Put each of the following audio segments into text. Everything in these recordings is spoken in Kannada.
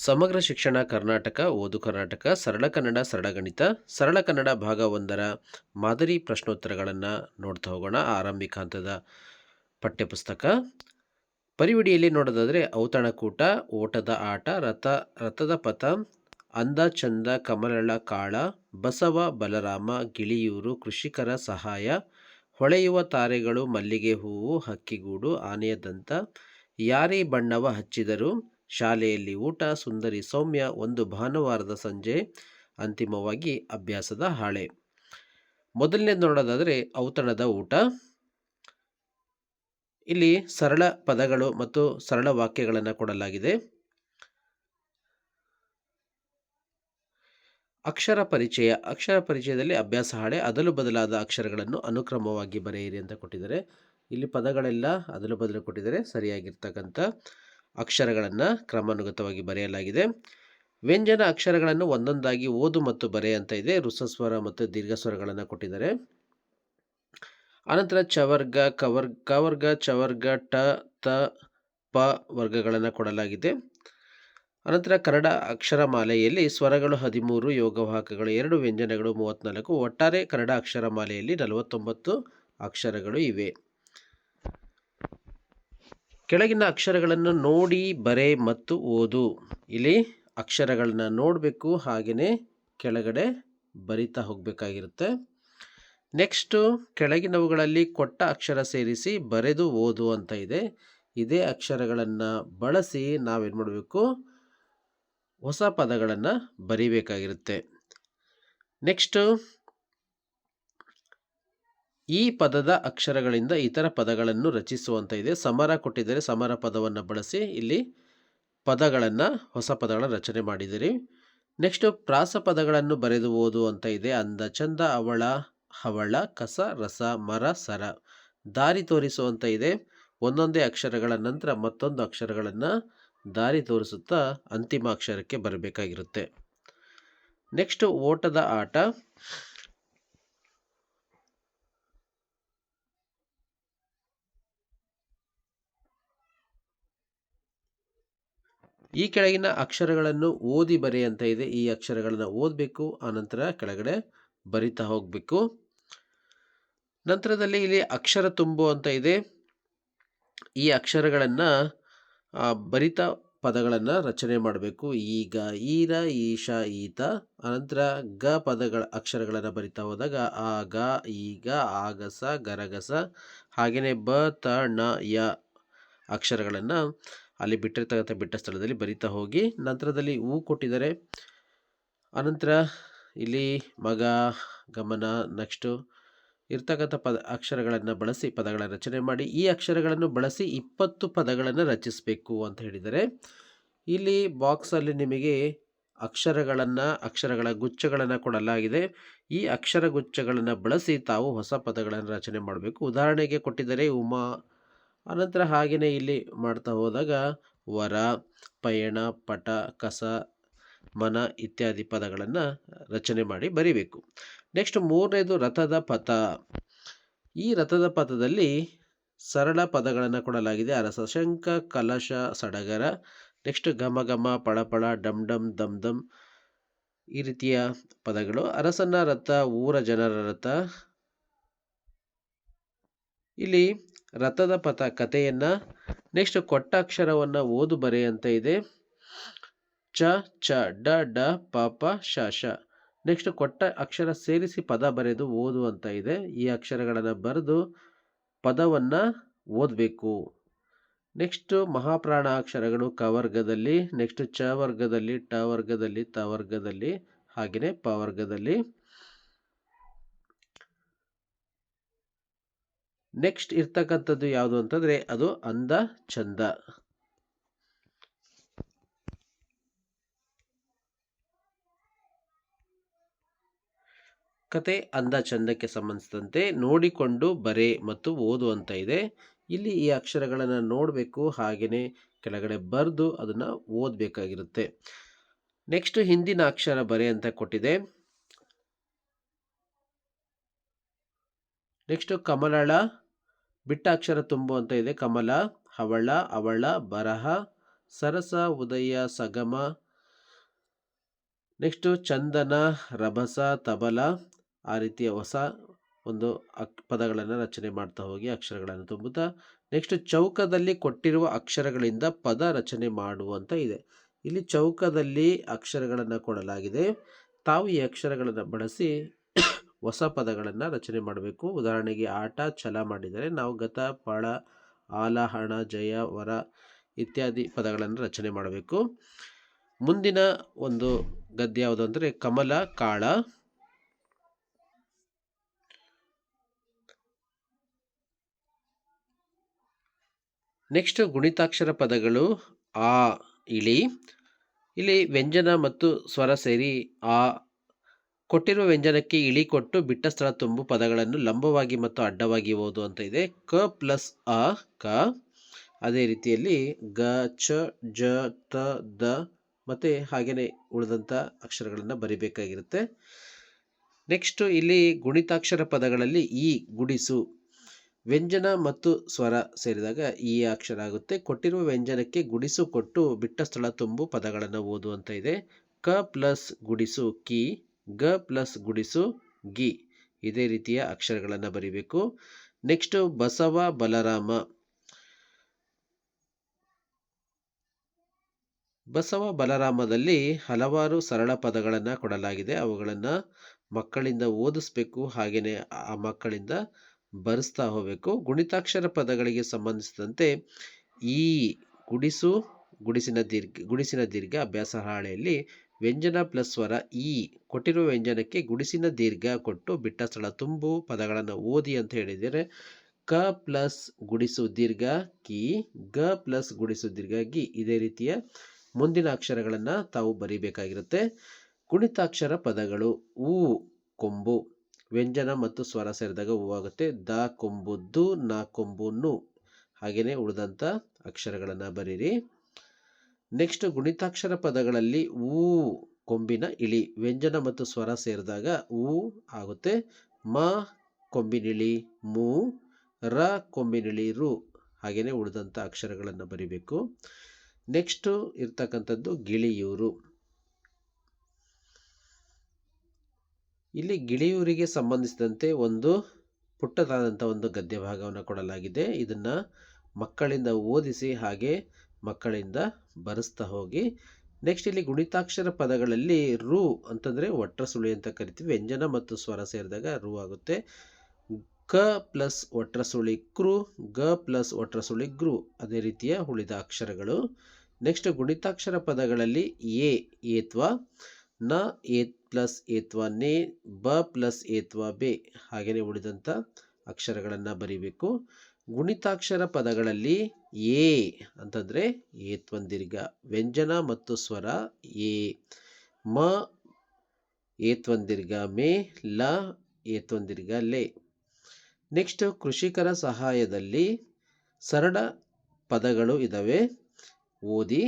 ಸಮಗ್ರ ಶಿಕ್ಷಣ ಕರ್ನಾಟಕ, ಓದು ಕರ್ನಾಟಕ, ಸರಳ ಕನ್ನಡ, ಸರಳ ಗಣಿತ, ಸರಳ ಕನ್ನಡ ಭಾಗ ಒಂದರ ಮಾದರಿ ಪ್ರಶ್ನೋತ್ತರಗಳನ್ನು ನೋಡ್ತಾ ಹೋಗೋಣ ಆರಂಭಿಕ ಹಂತದ ಪಠ್ಯಪುಸ್ತಕ. ಪರಿವಿಡಿಯಲ್ಲಿ ನೋಡೋದಾದರೆ ಔತಣಕೂಟ ಓಟದ ಆಟ, ರಥ, ರಥದ ಪಥ, ಅಂದ, ಚಂದ, ಕಮಲಳ ಕಾಳ, ಬಸವ, ಬಲರಾಮ, ಗಿಳಿಯೂರು, ಕೃಷಿಕರ ಸಹಾಯ, ಹೊಳೆಯುವ ತಾರೆಗಳು, ಮಲ್ಲಿಗೆ ಹೂವು, ಹಕ್ಕಿಗೂಡು, ಆನೆಯ ದಂತ, ಯಾರೇ ಬಣ್ಣವ ಹಚ್ಚಿದರು ಶಾಲೆಯಲ್ಲಿ ಊಟ, ಸುಂದರಿ, ಸೌಮ್ಯ ಒಂದು ಭಾನುವಾರದ ಸಂಜೆ ಅಂತಿಮವಾಗಿ ಅಭ್ಯಾಸದ ಹಾಳೆ. ಮೊದಲನೇ ನೋಡೋದಾದರೆ ಔತಣದ ಊಟ. ಇಲ್ಲಿ ಸರಳ ಪದಗಳು ಮತ್ತು ಸರಳ ವಾಕ್ಯಗಳನ್ನು ಕೊಡಲಾಗಿದೆ. ಅಕ್ಷರ ಪರಿಚಯ. ಅಕ್ಷರ ಪರಿಚಯದಲ್ಲಿ ಅಭ್ಯಾಸ ಹಾಳೆ, ಅದಲು ಬದಲಾದ ಅಕ್ಷರಗಳನ್ನು ಅನುಕ್ರಮವಾಗಿ ಬರೆಯಿರಿ ಅಂತ ಕೊಟ್ಟಿದ್ದಾರೆ. ಇಲ್ಲಿ ಪದಗಳೆಲ್ಲ ಅದಲು ಬದಲು ಕೊಟ್ಟಿದ್ದಾರೆ. ಸರಿಯಾಗಿರ್ತಕ್ಕಂಥ ಅಕ್ಷರಗಳನ್ನು ಕ್ರಮಾನುಗತವಾಗಿ ಬರೆಯಲಾಗಿದೆ. ವ್ಯಂಜನ ಅಕ್ಷರಗಳನ್ನು ಒಂದೊಂದಾಗಿ ಓದು ಮತ್ತು ಬರೆ ಅಂತ ಇದೆ. ಋಸಸ್ವರ ಮತ್ತು ದೀರ್ಘಸ್ವರಗಳನ್ನು ಕೊಟ್ಟಿದ್ದಾರೆ. ಅನಂತರ ಚವರ್ಗ ಕವರ್ಗ ಕವರ್ಗ, ಚವರ್ಗ, ಟ, ತ, ಪ ವರ್ಗಗಳನ್ನು ಕೊಡಲಾಗಿದೆ. ಅನಂತರ ಕನ್ನಡ ಅಕ್ಷರಮಾಲೆಯಲ್ಲಿ ಸ್ವರಗಳು ಹದಿಮೂರು, ಯೋಗವಾಹಕಗಳು ಎರಡು, ವ್ಯಂಜನಗಳು ಮೂವತ್ತ್ನಾಲ್ಕು, ಒಟ್ಟಾರೆ ಕನ್ನಡ ಅಕ್ಷರಮಾಲೆಯಲ್ಲಿ ನಲವತ್ತೊಂಬತ್ತು ಅಕ್ಷರಗಳು ಇವೆ. ಕೆಳಗಿನ ಅಕ್ಷರಗಳನ್ನು ನೋಡಿ, ಬರೆ ಮತ್ತು ಓದು. ಇಲ್ಲಿ ಅಕ್ಷರಗಳನ್ನ ನೋಡಬೇಕು ಹಾಗೆಯೇ ಕೆಳಗಡೆ ಬರಿತಾ ಹೋಗಬೇಕಾಗಿರುತ್ತೆ. ನೆಕ್ಸ್ಟು, ಕೆಳಗಿನವುಗಳಲ್ಲಿ ಕೊಟ್ಟ ಅಕ್ಷರ ಸೇರಿಸಿ ಬರೆದು ಓದು ಅಂತ ಇದೆ. ಇದೇ ಅಕ್ಷರಗಳನ್ನು ಬಳಸಿ ನಾವೇನು ಮಾಡಬೇಕು? ಹೊಸ ಪದಗಳನ್ನು ಬರಿಬೇಕಾಗಿರುತ್ತೆ. ನೆಕ್ಸ್ಟು ಈ ಪದದ ಅಕ್ಷರಗಳಿಂದ ಇತರ ಪದಗಳನ್ನು ರಚಿಸುವಂತ ಇದೆ. ಸಮರ ಕೊಟ್ಟಿದ್ದರೆ ಸಮರ ಪದವನ್ನು ಬಳಸಿ ಇಲ್ಲಿ ಪದಗಳನ್ನು ಹೊಸ ಪದಗಳನ್ನು ರಚನೆ ಮಾಡಿದಿರಿ. ನೆಕ್ಸ್ಟ್ ಪ್ರಾಸ ಪದಗಳನ್ನು ಬರೆದು ಓದು ಅಂತ ಇದೆ. ಅಂದ, ಚಂದ, ಅವಳ, ಹವಳ, ಕಸ, ರಸ, ಮರ, ಸರ ದಾರಿ ತೋರಿಸುವಂತ ಇದೆ. ಒಂದೊಂದೇ ಅಕ್ಷರಗಳ ನಂತರ ಮತ್ತೊಂದು ಅಕ್ಷರಗಳನ್ನು ದಾರಿ ತೋರಿಸುತ್ತಾ ಅಂತಿಮ ಅಕ್ಷರಕ್ಕೆ ಬರಬೇಕಾಗಿರುತ್ತೆ. ನೆಕ್ಸ್ಟ್ ಓಟದ ಆಟ. ಈ ಕೆಳಗಿನ ಅಕ್ಷರಗಳನ್ನು ಓದಿ ಬರೆ ಅಂತ ಇದೆ. ಈ ಅಕ್ಷರಗಳನ್ನು ಓದಬೇಕು ಆನಂತರ ಕೆಳಗಡೆ ಬರಿತಾ ಹೋಗಬೇಕು. ನಂತರದಲ್ಲಿ ಇಲ್ಲಿ ಅಕ್ಷರ ತುಂಬು ಅಂತ ಇದೆ. ಈ ಅಕ್ಷರಗಳನ್ನು ಬರಿತ ಪದಗಳನ್ನು ರಚನೆ ಮಾಡಬೇಕು. ಈಗ, ಈರ, ಈಶ, ಈತ ಅನಂತರ ಗ ಪದಗಳ ಅಕ್ಷರಗಳನ್ನು ಬರಿತಾ ಹೋದಾಗ ಆ, ಗ, ಈಗ, ಆಗಸ, ಗರಗಸ ಹಾಗೆಯೇ ಬ, ತ, ಣ, ಯ ಅಕ್ಷರಗಳನ್ನು ಅಲ್ಲಿ ಬಿಟ್ಟಿರ್ತಕ್ಕಂಥ ಬಿಟ್ಟ ಸ್ಥಳದಲ್ಲಿ ಬರಿತಾ ಹೋಗಿ ನಂತರದಲ್ಲಿ ಹೂ ಕೊಟ್ಟಿದ್ದಾರೆ. ಅನಂತರ ಇಲ್ಲಿ ಮಗ ಗಮನ ನೆಕ್ಸ್ಟು ಇರ್ತಕ್ಕಂಥ ಪದ ಅಕ್ಷರಗಳನ್ನು ಬಳಸಿ ಪದಗಳ ರಚನೆ ಮಾಡಿ, ಈ ಅಕ್ಷರಗಳನ್ನು ಬಳಸಿ ಇಪ್ಪತ್ತು ಪದಗಳನ್ನು ರಚಿಸಬೇಕು ಅಂತ ಹೇಳಿದರೆ ಇಲ್ಲಿ ಬಾಕ್ಸಲ್ಲಿ ನಿಮಗೆ ಅಕ್ಷರಗಳನ್ನು, ಅಕ್ಷರಗಳ ಗುಚ್ಛಗಳನ್ನು ಕೊಡಲಾಗಿದೆ. ಈ ಅಕ್ಷರ ಗುಚ್ಛಗಳನ್ನು ಬಳಸಿ ತಾವು ಹೊಸ ಪದಗಳನ್ನು ರಚನೆ ಮಾಡಬೇಕು. ಉದಾಹರಣೆಗೆ ಕೊಟ್ಟಿದ್ದಾರೆ ಉಮಾ ಅನಂತರ ಹಾಗೆಯೇ ಇಲ್ಲಿ ಮಾಡ್ತಾ ಹೋದಾಗ ವರ, ಪಯಣ, ಪಟ, ಕಸ, ಮನ ಇತ್ಯಾದಿ ಪದಗಳನ್ನು ರಚನೆ ಮಾಡಿ ಬರಿಬೇಕು. ನೆಕ್ಸ್ಟ್ ಮೂರನೇದು ರಥದ ಪಥ. ಈ ರಥದ ಪಥದಲ್ಲಿ ಸರಳ ಪದಗಳನ್ನು ಕೊಡಲಾಗಿದೆ. ಅರಸ ಶಂಕ ಕಲಶ, ಸಡಗರ. ನೆಕ್ಸ್ಟ್ ಘಮ ಘಮ ಪಳಪಳ, ಡಮ್ ಡಮ್, ದಮ್ ದಮ್ ಈ ರೀತಿಯ ಪದಗಳು. ಅರಸನ ರಥ, ಊರ ಜನರ ರಥ. ಇಲ್ಲಿ ರಥದ ಪಥ ಕಥೆಯನ್ನು ನೆಕ್ಸ್ಟ್ ಕೊಟ್ಟ ಅಕ್ಷರವನ್ನು ಓದು ಬರೆ ಅಂತ ಇದೆ. ಚ ಚ, ಡ ಡ, ಪ ಪ, ಶ ಶ. ನೆಕ್ಸ್ಟ್ ಕೊಟ್ಟ ಅಕ್ಷರ ಸೇರಿಸಿ ಪದ ಬರೆದು ಓದು ಅಂತ ಇದೆ. ಈ ಅಕ್ಷರಗಳನ್ನು ಬರೆದು ಪದವನ್ನು ಓದಬೇಕು. ನೆಕ್ಸ್ಟ್ ಮಹಾಪ್ರಾಣ ಅಕ್ಷರಗಳು ಕ ವರ್ಗದಲ್ಲಿ ನೆಕ್ಸ್ಟ್ ಚ ವರ್ಗದಲ್ಲಿ, ಟ ವರ್ಗದಲ್ಲಿ, ತ ವರ್ಗದಲ್ಲಿ ಹಾಗೆಯೇ ಪ ವರ್ಗದಲ್ಲಿ. ನೆಕ್ಸ್ಟ್ ಇರ್ತಕ್ಕಂಥದ್ದು ಯಾವುದು ಅಂತಂದರೆ ಅದು ಅಂದ ಚಂದ ಕತೆ ಅಂದ ಚಂದಕ್ಕೆ ಸಂಬಂಧಿಸಿದಂತೆ ನೋಡಿಕೊಂಡು ಬರೆ ಮತ್ತು ಓದು ಅಂತ ಇದೆ. ಇಲ್ಲಿ ಈ ಅಕ್ಷರಗಳನ್ನು ನೋಡಬೇಕು ಹಾಗೆಯೇ ಕೆಳಗಡೆ ಬರೆದು ಅದನ್ನು ಓದಬೇಕಾಗಿರುತ್ತೆ. ನೆಕ್ಸ್ಟ್ ಹಿಂದಿನ ಅಕ್ಷರ ಬರೆ ಅಂತ ಕೊಟ್ಟಿದೆ. ನೆಕ್ಸ್ಟ್ ಕಮಲಳ ಬಿಟ್ಟ ಅಕ್ಷರ ತುಂಬು ಅಂತ ಇದೆ ಕಮಲ ಹವಳ ಅವಳ ಬರಹ ಸರಸ ಉದಯ ಸಗಮ ನೆಕ್ಸ್ಟು ಚಂದನ ರಭಸ ತಬಲ ಆ ರೀತಿಯ ಹೊಸ ಒಂದು ಅಕ್ ಪದಗಳನ್ನು ರಚನೆ ಮಾಡ್ತಾ ಹೋಗಿ ಅಕ್ಷರಗಳನ್ನು ತುಂಬುತ್ತಾ ನೆಕ್ಸ್ಟ್ ಚೌಕದಲ್ಲಿ ಕೊಟ್ಟಿರುವ ಅಕ್ಷರಗಳಿಂದ ಪದ ರಚನೆ ಮಾಡುವಂತ ಇದೆ. ಇಲ್ಲಿ ಚೌಕದಲ್ಲಿ ಅಕ್ಷರಗಳನ್ನು ಕೊಡಲಾಗಿದೆ. ತಾವು ಈ ಅಕ್ಷರಗಳನ್ನು ಬಳಸಿ ಹೊಸ ಪದಗಳನ್ನು ರಚನೆ ಮಾಡಬೇಕು. ಉದಾಹರಣೆಗೆ ಆಟ, ಛಲ ಮಾಡಿದರೆ ನಾವು ಗತ, ಪಳ, ಆಲ, ಹಣ, ಜಯ, ವರ ಇತ್ಯಾದಿ ಪದಗಳನ್ನು ರಚನೆ ಮಾಡಬೇಕು. ಮುಂದಿನ ಒಂದು ಗದ್ಯ ಯಾವುದು ಅಂದರೆ ಕಮಲ, ಕಾಳ. ನೆಕ್ಸ್ಟ್ ಗುಣಿತಾಕ್ಷರ ಪದಗಳು ಆ, ಇಳಿ. ಇಲ್ಲಿ ವ್ಯಂಜನ ಮತ್ತು ಸ್ವರ ಸೇರಿ ಆ ಕೊಟ್ಟಿರುವ ವ್ಯಂಜನಕ್ಕೆ ಇಳಿ ಕೊಟ್ಟು ಬಿಟ್ಟ ಸ್ಥಳ ತುಂಬು ಪದಗಳನ್ನು ಲಂಬವಾಗಿ ಮತ್ತು ಅಡ್ಡವಾಗಿ ಓದು ಅಂತ ಇದೆ. ಕ ಪ್ಲಸ್ ಅ ಕ. ಅದೇ ರೀತಿಯಲ್ಲಿ ಗ, ಚ, ಜ, ತ, ದ ಮತ್ತು ಹಾಗೆಯೇ ಉಳಿದಂಥ ಅಕ್ಷರಗಳನ್ನು ಬರಿಬೇಕಾಗಿರುತ್ತೆ. ನೆಕ್ಸ್ಟು ಇಲ್ಲಿ ಗುಣಿತಾಕ್ಷರ ಪದಗಳಲ್ಲಿ ಈ, ಗುಡಿಸು. ವ್ಯಂಜನ ಮತ್ತು ಸ್ವರ ಸೇರಿದಾಗ ಈ ಅಕ್ಷರ ಆಗುತ್ತೆ. ಕೊಟ್ಟಿರುವ ವ್ಯಂಜನಕ್ಕೆ ಗುಡಿಸು ಕೊಟ್ಟು ಬಿಟ್ಟ ಸ್ಥಳ ತುಂಬು ಪದಗಳನ್ನು ಓದು ಅಂತ ಇದೆ. ಕ ಪ್ಲಸ್ ಗುಡಿಸು ಕಿ. ಗ ಪ್ಲಸ್ ಗುಡಿಸು ಗಿ. ಇದೇ ರೀತಿಯ ಅಕ್ಷರಗಳನ್ನು ಬರಿಬೇಕು. ನೆಕ್ಸ್ಟು ಬಸವ ಬಲರಾಮ. ಬಸವ ಬಲರಾಮದಲ್ಲಿ ಹಲವಾರು ಸರಳ ಪದಗಳನ್ನು ಕೊಡಲಾಗಿದೆ. ಅವುಗಳನ್ನು ಮಕ್ಕಳಿಂದ ಓದಿಸ್ಬೇಕು ಹಾಗೆಯೇ ಆ ಮಕ್ಕಳಿಂದ ಬರೆಸ್ತಾ ಹೋಗಬೇಕು. ಗುಣಿತಾಕ್ಷರ ಪದಗಳಿಗೆ ಸಂಬಂಧಿಸಿದಂತೆ ಈ ಗುಡಿಸು ಗುಡಿಸಿನ ದೀರ್ಘ ಗುಡಿಸಿನ ದೀರ್ಘ ಅಭ್ಯಾಸ ಹಾಳೆಯಲ್ಲಿ ವ್ಯಂಜನ ಪ್ಲಸ್ ಸ್ವರ ಈ ಕೊಟ್ಟಿರುವ ವ್ಯಂಜನಕ್ಕೆ ಗುಡಿಸಿನ ದೀರ್ಘ ಕೊಟ್ಟು ಬಿಟ್ಟ ಸ್ಥಳ ತುಂಬು ಪದಗಳನ್ನು ಓದಿ ಅಂತ ಹೇಳಿದರೆ ಕ ಪ್ಲಸ್ ಗುಡಿಸು ದೀರ್ಘ ಕಿ, ಗ ಪ್ಲಸ್ ಗುಡಿಸು ದೀರ್ಘ ಗಿ ಇದೇ ರೀತಿಯ ಮುಂದಿನ ಅಕ್ಷರಗಳನ್ನು ತಾವು ಬರೀಬೇಕಾಗಿರುತ್ತೆ. ಗುಣಿತಾಕ್ಷರ ಪದಗಳು ಊ ಕೊಂಬು, ವ್ಯಂಜನ ಮತ್ತು ಸ್ವರ ಸೇರಿದಾಗ ಹೂ ಆಗುತ್ತೆ ದ ಕೊಂಬುದ್ದು ನ ಕೊಂಬು ನು ಹಾಗೆಯೇ ಉಳಿದಂಥ ಅಕ್ಷರಗಳನ್ನು ಬರೀರಿ. ನೆಕ್ಸ್ಟ್ ಗುಣಿತಾಕ್ಷರ ಪದಗಳಲ್ಲಿ ಊ, ಕೊಂಬಿನ ಇಳಿ, ವ್ಯಂಜನ ಮತ್ತು ಸ್ವರ ಸೇರಿದಾಗ ಊ ಆಗುತ್ತೆ. ಮ, ಕೊಂಬಿನಿಳಿ, ಮೂ, ರ, ಕೊಂಬಿನಿಳಿ, ರು ಹಾಗೆಯೇ ಉಳಿದಂಥ ಅಕ್ಷರಗಳನ್ನು ಬರಿಬೇಕು. ನೆಕ್ಸ್ಟು ಇರ್ತಕ್ಕಂಥದ್ದು ಗಿಳಿಯೂರು. ಇಲ್ಲಿ ಗಿಳಿಯೂರಿಗೆ ಸಂಬಂಧಿಸಿದಂತೆ ಒಂದು ಪುಟ್ಟದಾದಂಥ ಒಂದು ಗದ್ಯ ಭಾಗವನ್ನು ಕೊಡಲಾಗಿದೆ. ಇದನ್ನು ಮಕ್ಕಳಿಂದ ಓದಿಸಿ ಹಾಗೆ ಮಕ್ಕಳಿಂದ ಬರೆಸ್ತಾ ಹೋಗಿ ನೆಕ್ಸ್ಟ್ ಇಲ್ಲಿ ಗುಣಿತಾಕ್ಷರ ಪದಗಳಲ್ಲಿ ರು ಅಂತಂದರೆ ಒಟ್ರಸುಳಿ ಅಂತ ಕರಿತೀವಿ. ವ್ಯಂಜನ ಮತ್ತು ಸ್ವರ ಸೇರಿದಾಗ ರು ಆಗುತ್ತೆ. ಕ ಪ್ಲಸ್ ಒಟ್ರಸುಳಿ ಕ್ರು, ಗ ಪ್ಲಸ್ ಒಟ್ರ ಸುಳಿ ಗ್ರು, ಅದೇ ರೀತಿಯ ಉಳಿದ ಅಕ್ಷರಗಳು. ನೆಕ್ಸ್ಟ್ ಗುಣಿತಾಕ್ಷರ ಪದಗಳಲ್ಲಿ ಎ, ಏತ್ವ, ನ ಎ ಪ್ಲಸ್ ಏತ್ವ ನೇ, ಬ ಪ್ಲಸ್ ಏತ್ವ ಬೆ ಹಾಗೆಯೇ ಉಳಿದಂಥ ಅಕ್ಷರಗಳನ್ನು ಬರೀಬೇಕು. ಗುಣಿತಾಕ್ಷರ ಪದಗಳಲ್ಲಿ ಎ ಅಂತಂದರೆ ಏತ್ವಂದಿರ್ಗ ವ್ಯಂಜನ ಮತ್ತು ಸ್ವರ ಎ. ಮ ಏತ್ವಂದಿರ್ಗ ಮೇ ಲ ಏತ್ವಂದೀರ್ಘ ಲೆ. ನೆಕ್ಸ್ಟ್ ಕೃಷಿಕರ ಸಹಾಯದಲ್ಲಿ ಸರಳ ಪದಗಳು ಇದ್ದಾವೆ ಓದಿ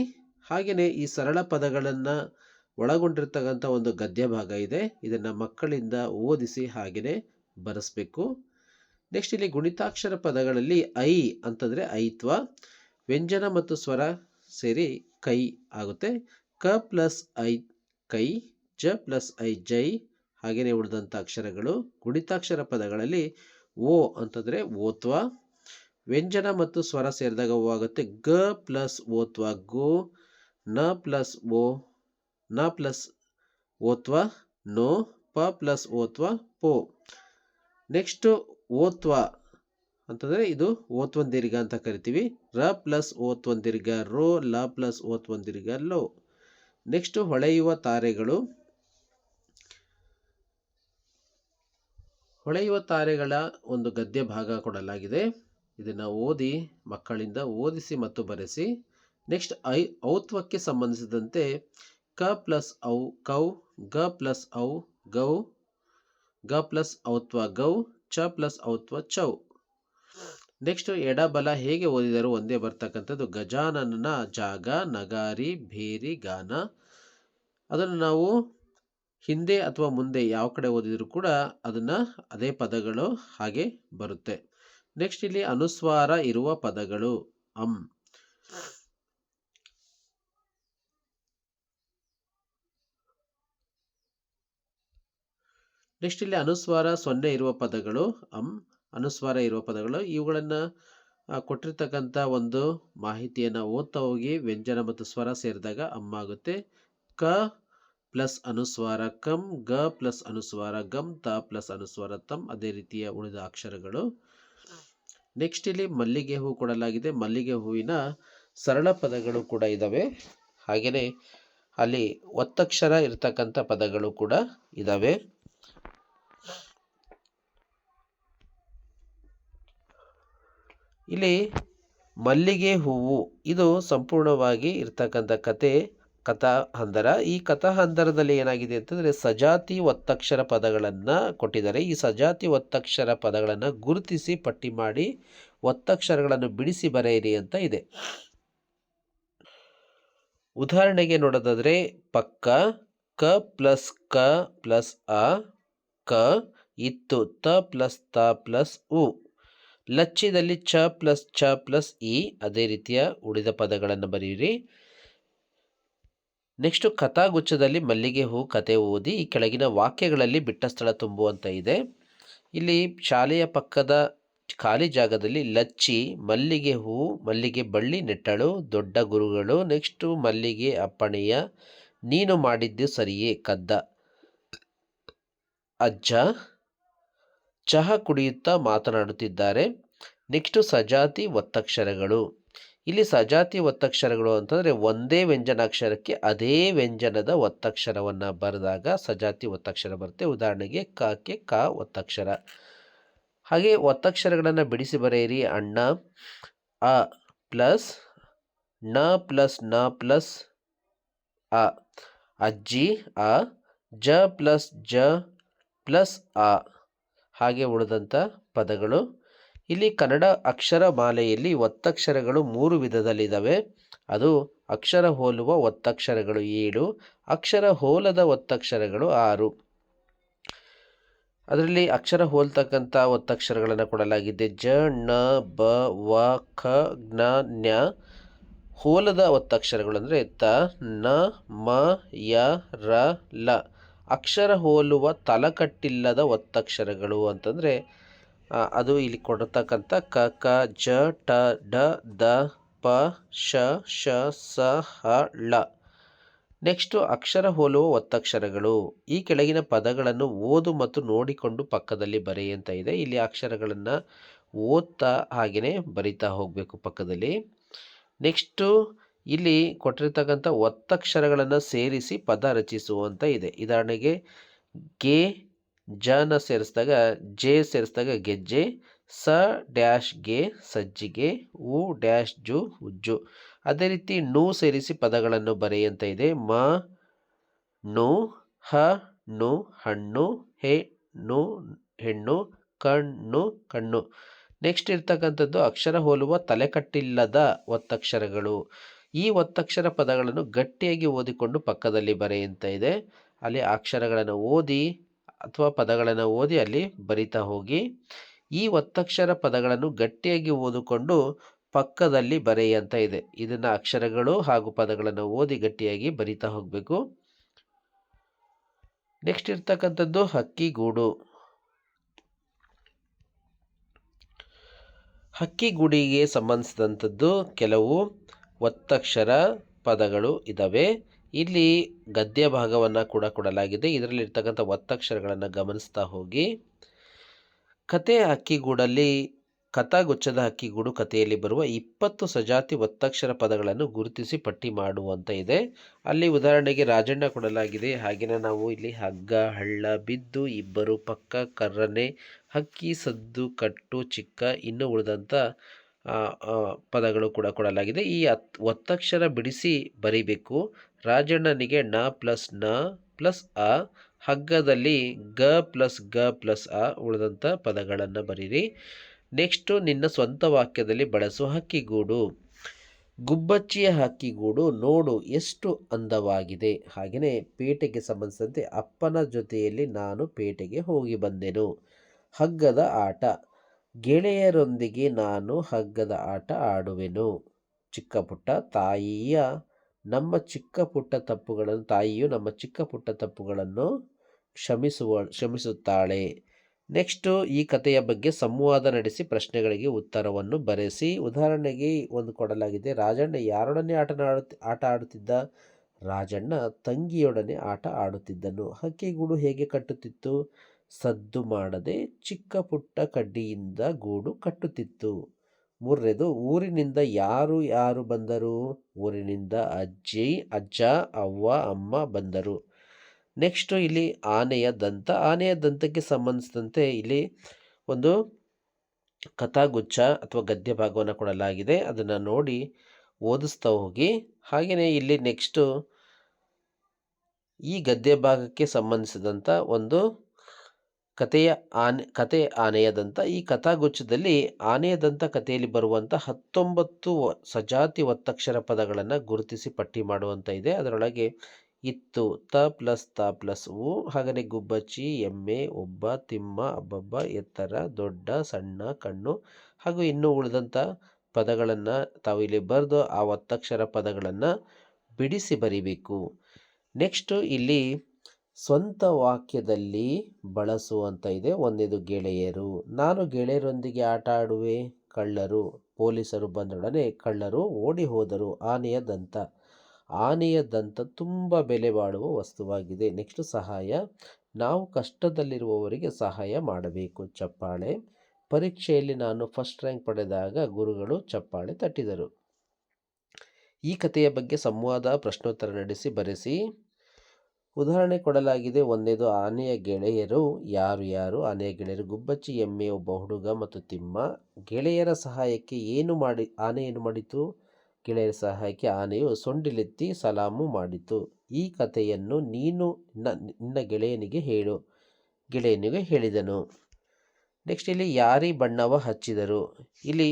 ಹಾಗೆಯೇ ಈ ಸರಳ ಪದಗಳನ್ನು ಒಳಗೊಂಡಿರ್ತಕ್ಕಂಥ ಒಂದು ಗದ್ಯ ಭಾಗ ಇದೆ. ಇದನ್ನು ಮಕ್ಕಳಿಂದ ಓದಿಸಿ ಹಾಗೆಯೇ ಬರೆಸ್ಬೇಕು. ನೆಕ್ಸ್ಟ್ ಇಲ್ಲಿ ಗುಣಿತಾಕ್ಷರ ಪದಗಳಲ್ಲಿ ಐ ಅಂತಂದರೆ ಐತ್ವ, ವ್ಯಂಜನ ಮತ್ತು ಸ್ವರ ಸೇರಿ ಕೈ ಆಗುತ್ತೆ. ಕ ಪ್ಲಸ್ ಐ ಕೈ, ಜ ಪ್ಲಸ್ ಐ ಜೈ ಹಾಗೆಯೇ ಉಳಿದಂಥ ಅಕ್ಷರಗಳು. ಗುಣಿತಾಕ್ಷರ ಪದಗಳಲ್ಲಿ ಓ ಅಂತಂದರೆ ಓತ್ವ, ವ್ಯಂಜನ ಮತ್ತು ಸ್ವರ ಸೇರಿದಾಗ ಓ ಆಗುತ್ತೆ. ಗ ಪ್ಲಸ್ ಓತ್ವ, ಗೋ, ನ ಪ್ಲಸ್ ಓ, ನ ಪ್ಲಸ್ ಓತ್ವ, ನೋ, ಪ ಪ್ಲಸ್ ಓತ್ವ, ಪೋ. ನೆಕ್ಸ್ಟು ಓತ್ವ ಅಂತಂದರೆ ಇದು ಓತ್ವಂದಿರ್ಗ ಅಂತ ಕರಿತೀವಿ. ರ ಪ್ಲಸ್ ಓತ್ವಂದಿರ್ಗ ರೋ, ಲ ಪ್ಲಸ್ ಓತ್ವಂದಿರ್ಗ ಲೋ. ನೆಕ್ಸ್ಟ್ ಹೊಳೆಯುವ ತಾರೆಗಳು. ಹೊಳೆಯುವ ತಾರೆಗಳ ಒಂದು ಗದ್ಯ ಭಾಗ ಕೊಡಲಾಗಿದೆ. ಇದನ್ನು ಓದಿ ಮಕ್ಕಳಿಂದ ಓದಿಸಿ ಮತ್ತು ಬರೆಸಿ. ನೆಕ್ಸ್ಟ್ ಐ, ಔತ್ವಕ್ಕೆ ಸಂಬಂಧಿಸಿದಂತೆ ಕ ಪ್ಲಸ್ ಔ, ಕೌ, ಗ ಪ್ಲಸ್ ಔ, ಗೌ, ಗ ಪ್ಲಸ್ ಔತ್ವ, ಗೌ ಚ ಪ್ಲಸ್ ಔತ್ವ ಚೌ ನೆಕ್ಸ್ಟ್ ಎಡಬಲ ಹೇಗೆ ಓದಿದರೂ ಒಂದೇ ಬರ್ತಕ್ಕಂಥದ್ದು. ಗಜಾನನ ಜಾಗ, ನಗಾರಿ, ಭೇರಿ, ಗಾನ. ಅದನ್ನು ನಾವು ಹಿಂದೆ ಅಥವಾ ಮುಂದೆ ಯಾವ ಕಡೆ ಓದಿದರೂ ಕೂಡ ಅದನ್ನು ಅದೇ ಪದಗಳು ಹಾಗೆ ಬರುತ್ತೆ. ನೆಕ್ಸ್ಟ್ ಇಲ್ಲಿ ಅನುಸ್ವಾರ ಇರುವ ಪದಗಳು. ಅಂ. ನೆಕ್ಸ್ಟ್ ಇಲ್ಲಿ ಅನುಸ್ವಾರ ಸೊನ್ನೆ ಇರುವ ಪದಗಳು, ಅಂ, ಅನುಸ್ವಾರ ಇರುವ ಪದಗಳು. ಇವುಗಳನ್ನು ಕೊಟ್ಟಿರ್ತಕ್ಕಂಥ ಒಂದು ಮಾಹಿತಿಯನ್ನು ಓದ್ತಾ ಹೋಗಿ ವ್ಯಂಜನ ಮತ್ತು ಸ್ವರ ಸೇರಿದಾಗ ಅಮ್ಮ ಆಗುತ್ತೆ. ಕ ಪ್ಲಸ್ ಅನುಸ್ವಾರ ಕಂ, ಗ ಪ್ಲಸ್ ಅನುಸ್ವಾರ ಗಮ್ ತ ಪ್ಲಸ್ ಅನುಸ್ವಾರ ತಮ್ ಅದೇ ರೀತಿಯ ಉಳಿದ ಅಕ್ಷರಗಳು. ನೆಕ್ಸ್ಟ್ ಇಲ್ಲಿ ಮಲ್ಲಿಗೆ ಹೂ ಕೊಡಲಾಗಿದೆ. ಮಲ್ಲಿಗೆ ಹೂವಿನ ಸರಳ ಪದಗಳು ಕೂಡ ಇದ್ದಾವೆ ಹಾಗೆಯೇ ಅಲ್ಲಿ ಒತ್ತಕ್ಷರ ಇರತಕ್ಕಂಥ ಪದಗಳು ಕೂಡ ಇದ್ದಾವೆ ಇಲ್ಲಿ ಮಲ್ಲಿಗೆ ಹೂವು. ಇದು ಸಂಪೂರ್ಣವಾಗಿ ಇರ್ತಕ್ಕಂಥ ಕತೆ ಕಥಾ ಹಂದರ ಈ ಕಥಾ ಹಂದರದಲ್ಲಿ ಏನಾಗಿದೆ ಅಂತಂದರೆ ಸಜಾತಿ ಒತ್ತಕ್ಷರ ಪದಗಳನ್ನು ಕೊಟ್ಟಿದ್ದಾರೆ. ಈ ಸಜಾತಿ ಒತ್ತಕ್ಷರ ಪದಗಳನ್ನು ಗುರುತಿಸಿ ಪಟ್ಟಿ ಮಾಡಿ ಒತ್ತಕ್ಷರಗಳನ್ನು ಬಿಡಿಸಿ ಬರೆಯಿರಿ ಅಂತ ಇದೆ. ಉದಾಹರಣೆಗೆ ನೋಡೋದಾದರೆ ಪಕ್ಕ, ಕ ಪ್ಲಸ್ ಕ ಪ್ಲಸ್ ಅ ಕ ಇತ್ತು, ತ ಪ್ಲಸ್ ತ ಪ್ಲಸ್ ಉ. ಲಚ್ಚಿದಲ್ಲಿ ಚ ಪ್ಲಸ್ ಚ ಪ್ಲಸ್ ಇ, ಅದೇ ರೀತಿಯ ಉಳಿದ ಪದಗಳನ್ನು ಬರೆಯಿರಿ. ನೆಕ್ಸ್ಟು ಕಥಾಗುಚ್ಛದಲ್ಲಿ ಮಲ್ಲಿಗೆ ಹೂ ಕತೆ ಓದಿ ಈ ಕೆಳಗಿನ ವಾಕ್ಯಗಳಲ್ಲಿ ಬಿಟ್ಟ ಸ್ಥಳ ತುಂಬುವಂತ ಇದೆ. ಇಲ್ಲಿ ಶಾಲೆಯ ಪಕ್ಕದ ಖಾಲಿ ಜಾಗದಲ್ಲಿ ಲಚ್ಚಿ, ಮಲ್ಲಿಗೆ ಹೂ, ಮಲ್ಲಿಗೆ ಬಳ್ಳಿ, ನೆಟ್ಟಳು, ದೊಡ್ಡ ಗುರುಗಳು, ನೆಕ್ಸ್ಟು ಮಲ್ಲಿಗೆ ಅಪ್ಪಣೆಯ, ನೀನು ಮಾಡಿದ್ದು ಸರಿಯೇ ಕದ್ದ. ಅಜ್ಜ ಚಹಾ ಕುಡಿಯುತ್ತಾ ಮಾತನಾಡುತ್ತಿದ್ದಾರೆ. ನೆಕ್ಸ್ಟು ಸಜಾತಿ ಒತ್ತಕ್ಷರಗಳು. ಇಲ್ಲಿ ಸಜಾತಿ ಒತ್ತಕ್ಷರಗಳು ಅಂತಂದರೆ ಒಂದೇ ವ್ಯಂಜನಾಕ್ಷರಕ್ಕೆ ಅದೇ ವ್ಯಂಜನದ ಒತ್ತಕ್ಷರವನ್ನು ಬರೆದಾಗ ಸಜಾತಿ ಒತ್ತಕ್ಷರ ಬರುತ್ತೆ. ಉದಾಹರಣೆಗೆ ಕಕ್ಕೆ ಕ ಒತ್ತಕ್ಷರ. ಹಾಗೆ ಒತ್ತಕ್ಷರಗಳನ್ನು ಬಿಡಿಸಿ ಬರೆಯಿರಿ. ಅಣ್ಣ, ಅ ಪ್ಲಸ್ನ ಪ್ಲಸ್ನ ಪ್ಲಸ್, ಅ. ಅಜ್ಜಿ, ಅ. ಜ ಪ್ಲಸ್ ಜ ಪ್ಲಸ್ ಆ ಹಾಗೆ ಉಳಿದಂಥ ಪದಗಳು. ಇಲ್ಲಿ ಕನ್ನಡ ಅಕ್ಷರ ಮಾಲೆಯಲ್ಲಿ ಒತ್ತಕ್ಷರಗಳು ಮೂರು ವಿಧದಲ್ಲಿದ್ದಾವೆ. ಅದು ಅಕ್ಷರ ಹೋಲುವ ಒತ್ತಕ್ಷರಗಳು ಏಳು, ಅಕ್ಷರ ಹೋಲದ ಒತ್ತಕ್ಷರಗಳು ಆರು. ಅದರಲ್ಲಿ ಅಕ್ಷರ ಹೋಲ್ತಕ್ಕಂಥ ಒತ್ತಕ್ಷರಗಳನ್ನು ಕೊಡಲಾಗಿದೆ. ಜ, ಣ, ಬ, ವ, ಖ ಜ್ಞ ನ್ಯ. ಹೋಲದ ಒತ್ತಕ್ಷರಗಳು ಅಂದರೆ ತ, ನ, ಮ, ಯ, ರ, ಲ. ಅಕ್ಷರ ಹೋಲುವ ತಲಕಟ್ಟಿಲ್ಲದ ಒತ್ತಕ್ಷರಗಳು ಅಂತಂದರೆ ಅದು ಇಲ್ಲಿ ಕೊಡತಕ್ಕಂಥ ಕ ಕ, ಜ, ಟ, ಡ, ದ, ಪ, ಶ ಶ, ಸ, ಹ, ಳ. ನೆಕ್ಸ್ಟು ಅಕ್ಷರ ಹೋಲುವ ಒತ್ತಕ್ಷರಗಳು. ಈ ಕೆಳಗಿನ ಪದಗಳನ್ನು ಓದು ಮತ್ತು ನೋಡಿಕೊಂಡು ಪಕ್ಕದಲ್ಲಿ ಬರೆಯಂತ ಇದೆ. ಇಲ್ಲಿ ಅಕ್ಷರಗಳನ್ನು ಓದ್ತಾ ಹಾಗೆಯೇ ಬರಿತಾ ಹೋಗಬೇಕು ಪಕ್ಕದಲ್ಲಿ. ನೆಕ್ಸ್ಟು ಇಲ್ಲಿ ಕೊಟ್ಟಿರ್ತಕ್ಕಂಥ ಒತ್ತಕ್ಷರಗಳನ್ನು ಸೇರಿಸಿ ಪದ ರಚಿಸುವಂತ ಇದೆ. ಉದಾಹರಣೆಗೆ ಗೆ ಜನ ಸೇರಿಸಿದಾಗ ಜೆ ಸೇರಿಸಿದಾಗ ಗೆಜ್ಜೆ, ಸ ಡ್ಯಾಶ್ಗೆ ಸಜ್ಜಿಗೆ, ಉ ಡ್ಯಾಶ್ ಜು ಉಜ್ಜು. ಅದೇ ರೀತಿ ನು ಸೇರಿಸಿ ಪದಗಳನ್ನು ಬರೆಯಂತ ಇದೆ. ಮ, ನು, ಹ, ನು, ಹಣ್ಣು, ಹೆ, ನು, ಹೆಣ್ಣು, ಕಣ್ಣು ಕಣ್ಣು. ನೆಕ್ಸ್ಟ್ ಇರ್ತಕ್ಕಂಥದ್ದು ಅಕ್ಷರ ಹೋಲುವ ತಲೆಕಟ್ಟಿಲ್ಲದ ಒತ್ತಕ್ಷರಗಳು. ಈ ಒತ್ತಕ್ಷರ ಪದಗಳನ್ನು ಗಟ್ಟಿಯಾಗಿ ಓದಿಕೊಂಡು ಪಕ್ಕದಲ್ಲಿ ಬರೆಯಂತ ಇದೆ. ಅಲ್ಲಿ ಅಕ್ಷರಗಳನ್ನು ಓದಿ ಅಥವಾ ಪದಗಳನ್ನು ಓದಿ ಅಲ್ಲಿ ಬರಿತಾ ಹೋಗಿ. ಈ ಒತ್ತಕ್ಷರ ಪದಗಳನ್ನು ಗಟ್ಟಿಯಾಗಿ ಓದಿಕೊಂಡು ಪಕ್ಕದಲ್ಲಿ ಬರೆಯಂತ ಇದೆ. ಇದನ್ನು ಅಕ್ಷರಗಳು ಹಾಗೂ ಪದಗಳನ್ನು ಓದಿ ಗಟ್ಟಿಯಾಗಿ ಬರಿತಾ ಹೋಗಬೇಕು. ನೆಕ್ಸ್ಟ್ ಇರ್ತಕ್ಕಂಥದ್ದು ಹಕ್ಕಿಗೂಡು ಹಕ್ಕಿಗೂಡಿಗೆ ಸಂಬಂಧಿಸಿದಂಥದ್ದು ಕೆಲವು ಒತ್ತಕ್ಷರ ಪದಗಳು ಇದ್ದಾವೆ ಇಲ್ಲಿ ಗದ್ಯ ಭಾಗವನ್ನು ಕೂಡ ಕೊಡಲಾಗಿದೆ. ಇದರಲ್ಲಿ ಇರ್ತಕ್ಕಂಥ ಒತ್ತಕ್ಷರಗಳನ್ನು ಗಮನಿಸ್ತಾ ಹೋಗಿ. ಕತೆ ಹಕ್ಕಿಗೂಡಲ್ಲಿ, ಕಥಾಗುಚ್ಛದ ಹಕ್ಕಿಗೂಡು ಕಥೆಯಲ್ಲಿ ಬರುವ ಇಪ್ಪತ್ತು ಸಜಾತಿ ಒತ್ತಕ್ಷರ ಪದಗಳನ್ನು ಗುರುತಿಸಿ ಪಟ್ಟಿ ಮಾಡುವಂತ ಇದೆ. ಅಲ್ಲಿ ಉದಾಹರಣೆಗೆ ರಾಜಣ್ಣ ಕೊಡಲಾಗಿದೆ. ಹಾಗೆಯೇ ನಾವು ಇಲ್ಲಿ ಹಗ್ಗ, ಹಳ್ಳ, ಬಿದ್ದು, ಇಬ್ಬರು ಪಕ್ಕ, ಕರ್ರನೆ, ಹಕ್ಕಿ, ಸದ್ದು, ಕಟ್ಟು, ಚಿಕ್ಕ, ಇನ್ನು ಉಳಿದಂಥ ಪದಗಳು ಕೂಡ ಕೊಡಲಾಗಿದೆ. ಈ ಅತ್, ಒತ್ತಕ್ಷರ ಬಿಡಿಸಿ ಬರಿಬೇಕು. ರಾಜಣ್ಣನಿಗೆ ನ ಪ್ಲಸ್ನ ಪ್ಲಸ್ ಅ, ಹಗ್ಗದಲ್ಲಿ ಗ ಪ್ಲಸ್ ಗ ಪ್ಲಸ್ ಅ ಉಳಿದಂಥ ಪದಗಳನ್ನು ಬರೀರಿ. ನೆಕ್ಸ್ಟು ನಿನ್ನ ಸ್ವಂತ ವಾಕ್ಯದಲ್ಲಿ ಬಳಸುವ ಹಕ್ಕಿಗೂಡು. ಗುಬ್ಬಚ್ಚಿಯ ಹಕ್ಕಿಗೂಡು ನೋಡು ಎಷ್ಟು ಅಂದವಾಗಿದೆ. ಹಾಗೆಯೇ ಪೇಟೆಗೆ ಸಂಬಂಧಿಸಿದಂತೆ ಅಪ್ಪನ ಜೊತೆಯಲ್ಲಿ ನಾನು ಪೇಟೆಗೆ ಹೋಗಿ ಬಂದೆನು. ಹಗ್ಗದ ಆಟ. ಗೆಳೆಯರೊಂದಿಗೆ ನಾನು ಹಗ್ಗದ ಆಟ ಆಡುವೆನು. ಚಿಕ್ಕ ಪುಟ್ಟ ತಾಯಿಯ, ನಮ್ಮ ಚಿಕ್ಕ ಪುಟ್ಟ ತಪ್ಪುಗಳನ್ನು, ತಾಯಿಯು ನಮ್ಮ ಚಿಕ್ಕ ಪುಟ್ಟ ತಪ್ಪುಗಳನ್ನು ಕ್ಷಮಿಸುವ, ಕ್ಷಮಿಸುತ್ತಾಳೆ. ನೆಕ್ಸ್ಟು ಈ ಕಥೆಯ ಬಗ್ಗೆ ಸಂವಾದ ನಡೆಸಿ ಪ್ರಶ್ನೆಗಳಿಗೆ ಉತ್ತರವನ್ನು ಬರೆಸಿ. ಉದಾಹರಣೆಗೆ ಒಂದು ಕೊಡಲಾಗಿದೆ. ರಾಜಣ್ಣ ಯಾರೊಡನೆ ಆಟ ಆಡುತ್ತ ಆಟ ಆಡುತ್ತಿದ್ದ? ರಾಜಣ್ಣ ತಂಗಿಯೊಡನೆ ಆಟ ಆಡುತ್ತಿದ್ದನು. ಹಕ್ಕಿಗೂಡು ಹೇಗೆ ಕಟ್ಟುತ್ತಿತ್ತು? ಸದ್ದು ಮಾಡದೆ ಚಿಕ್ಕ ಪುಟ್ಟ ಕಡ್ಡಿಯಿಂದ ಗೂಡು ಕಟ್ಟುತ್ತಿತ್ತು. ಮೂರನೇದು ಊರಿನಿಂದ ಯಾರು ಯಾರು ಬಂದರು? ಊರಿನಿಂದ ಅಜ್ಜಿ, ಅಜ್ಜ, ಅವ್ವ, ಅಮ್ಮ ಬಂದರು. ನೆಕ್ಸ್ಟು ಇಲ್ಲಿ ಆನೆಯ ದಂತ. ಆನೆಯ ದಂತಕ್ಕೆ ಸಂಬಂಧಿಸಿದಂತೆ ಇಲ್ಲಿ ಒಂದು ಕಥಾಗುಚ್ಛ ಅಥವಾ ಗದ್ಯ ಭಾಗವನ್ನು ಕೊಡಲಾಗಿದೆ. ಅದನ್ನು ನೋಡಿ ಓದಿಸ್ತಾ ಹೋಗಿ. ಹಾಗೆಯೇ ಇಲ್ಲಿ ನೆಕ್ಸ್ಟು ಈ ಗದ್ಯ ಭಾಗಕ್ಕೆ ಸಂಬಂಧಿಸಿದಂಥ ಒಂದು ಕಥೆಯ ಆನೆ ಕತೆ ಆನೆಯದಂತ, ಈ ಕಥಾಗುಚ್ಛದಲ್ಲಿ ಆನೆಯದಂತ ಕಥೆಯಲ್ಲಿ ಬರುವಂಥ ಹತ್ತೊಂಬತ್ತು ಸಜಾತಿ ಒತ್ತಕ್ಷರ ಪದಗಳನ್ನು ಗುರುತಿಸಿ ಪಟ್ಟಿ ಮಾಡುವಂಥ ಇದೆ. ಅದರೊಳಗೆ ಇತ್ತು, ತ ಪ್ಲಸ್ ತ ಪ್ಲಸ್ ಉ ಹಾಗೆಯೇ ಗುಬ್ಬಚ್ಚಿ, ಎಮ್ಮೆ, ಒಬ್ಬ, ತಿಮ್ಮ, ಅಬ್ಬಬ್ಬ, ಎತ್ತರ, ದೊಡ್ಡ, ಸಣ್ಣ, ಕಣ್ಣು, ಹಾಗೂ ಇನ್ನೂ ಉಳಿದಂಥ ಪದಗಳನ್ನು ತಾವು ಇಲ್ಲಿ ಬರೆದು ಆ ಒತ್ತಕ್ಷರ ಪದಗಳನ್ನು ಬಿಡಿಸಿ ಬರಿಬೇಕು. ನೆಕ್ಸ್ಟು ಇಲ್ಲಿ ಸ್ವಂತ ವಾಕ್ಯದಲ್ಲಿ ಬಳಸುವಂತ ಇದೆ ಒಂದೇದು ಗೆಳೆಯರು. ನಾನು ಗೆಳೆಯರೊಂದಿಗೆ ಆಟ ಆಡುವೆ, ಕಳ್ಳರು, ಪೊಲೀಸರು ಬಂದೊಡನೆ ಕಳ್ಳರು ಓಡಿ ಹೋದರು. ಆನೆಯ ದಂತ. ಆನೆಯ ದಂತ ತುಂಬ ಬೆಲೆ ಬಾಳುವ ವಸ್ತುವಾಗಿದೆ. ನೆಕ್ಸ್ಟ್ ಸಹಾಯ. ನಾವು ಕಷ್ಟದಲ್ಲಿರುವವರಿಗೆ ಸಹಾಯ ಮಾಡಬೇಕು. ಚಪ್ಪಾಳೆ. ಪರೀಕ್ಷೆಯಲ್ಲಿ ನಾನು ಫಸ್ಟ್ ರ್ಯಾಂಕ್ ಪಡೆದಾಗ ಗುರುಗಳು ಚಪ್ಪಾಳೆ ತಟ್ಟಿದರು. ಈ ಕಥೆಯ ಬಗ್ಗೆ ಸಂವಾದ, ಪ್ರಶ್ನೋತ್ತರ ನಡೆಸಿ, ಬರೆಸಿ. ಉದಾಹರಣೆ ಕೊಡಲಾಗಿದೆ, ಒಂದೇದು ಆನೆಯ ಗೆಳೆಯರು. ಯಾರು ಯಾರು? ಆನೆಯ ಗೆಳೆಯರು ಗುಬ್ಬಚ್ಚಿ, ಎಮ್ಮೆ, ಒಬ್ಬ ಹುಡುಗ ಮತ್ತು ತಿಮ್ಮ. ಗೆಳೆಯರ ಸಹಾಯಕ್ಕೆ ಏನು ಮಾಡಿ, ಆನೆ ಏನು ಮಾಡಿತು? ಗೆಳೆಯರ ಸಹಾಯಕ್ಕೆ ಆನೆಯು ಸೊಂಡಿಲೆತ್ತಿ ಸಲಾಮು ಮಾಡಿತು. ಈ ಕಥೆಯನ್ನು ನೀನು ನಿನ್ನ ಗೆಳೆಯನಿಗೆ ಹೇಳು, ಗೆಳೆಯನಿಗೆ ಹೇಳಿದನು. ನೆಕ್ಸ್ಟ್ ಇಲ್ಲಿ ಯಾರಿ ಬಣ್ಣವ ಹಚ್ಚಿದರು. ಇಲ್ಲಿ